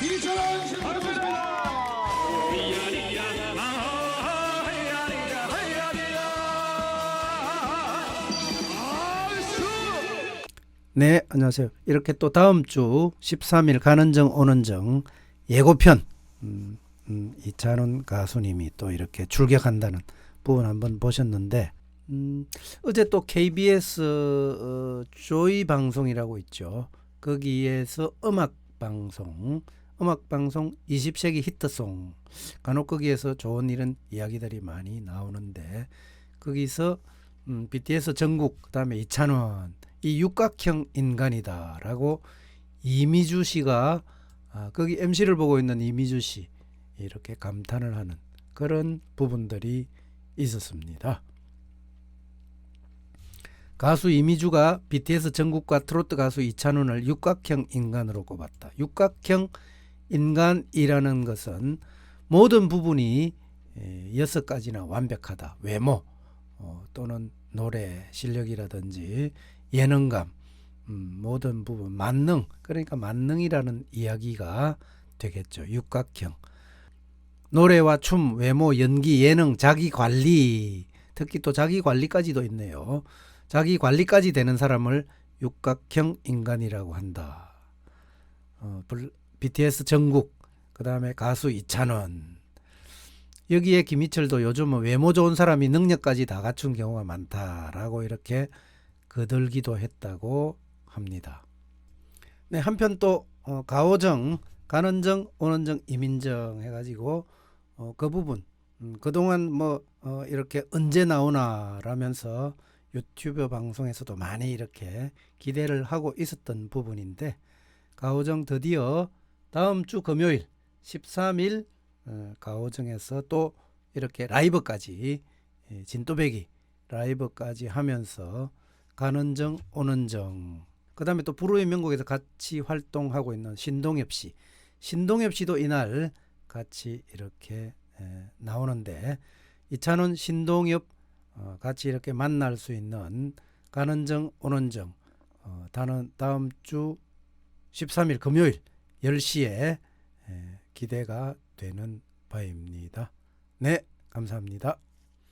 2,000원 신청합니다. 네, 안녕하세요. 이렇게 또 다음 주 13일 가는 정 오는 정 예고편 음, 음, 이찬원 가수님이 또 이렇게 출격한다는 부분 한번 보셨는데 음, 어제 또 KBS 어, 조이 방송이라고 있죠. 거기에서 음악 방송 음악 방송 20세기 히트송 간혹 거기에서 좋은 이런 이야기들이 많이 나오는데 거기서 음, BTS 전국 그다음에 이찬원 이 육각형 인간이다라고 이미주 씨가 아, 거기 MC를 보고 있는 이미주 씨 이렇게 감탄을 하는 그런 부분들이 있었습니다. 가수 이미주가 BTS 전국과 트로트 가수 이찬원을 육각형 인간으로 꼽았다. 육각형 인간이라는 것은 모든 부분이 에, 여섯 가지나 완벽하다. 외모 어, 또는 노래 실력이라든지 예능감 음, 모든 부분 만능 그러니까 만능이라는 이야기가 되겠죠. 육각형 노래와 춤, 외모, 연기, 예능, 자기 관리 특히 또 자기 관리까지도 있네요. 자기 관리까지 되는 사람을 육각형 인간이라고 한다. 어, 불- BTS 전국 그 다음에 가수 이찬원 여기에 김희철도 요즘은 외모 좋은 사람이 능력까지 다 갖춘 경우가 많다라고 이렇게 거들기도 했다고 합니다. 네, 한편 또 어, 가오정, 가는정, 오는정, 이민정 해가지고 어, 그 부분 음, 그동안 뭐 어, 이렇게 언제 나오나라면서 유튜브 방송에서도 많이 이렇게 기대를 하고 있었던 부분인데 가오정 드디어 다음 주 금요일 13일 어, 가오정에서 또 이렇게 라이브까지 예, 진또배기 라이브까지 하면서 가는 정 오는 정 그다음에 또 불후의 명곡에서 같이 활동하고 있는 신동엽 씨. 신동엽 씨도 이날 같이 이렇게 에, 나오는데 이찬원 신동엽 어, 같이 이렇게 만날 수 있는 가는 정 오는 정 어, 다음 주 13일 금요일 10시에 에, 기대가 되는 바입니다. 네, 감사합니다.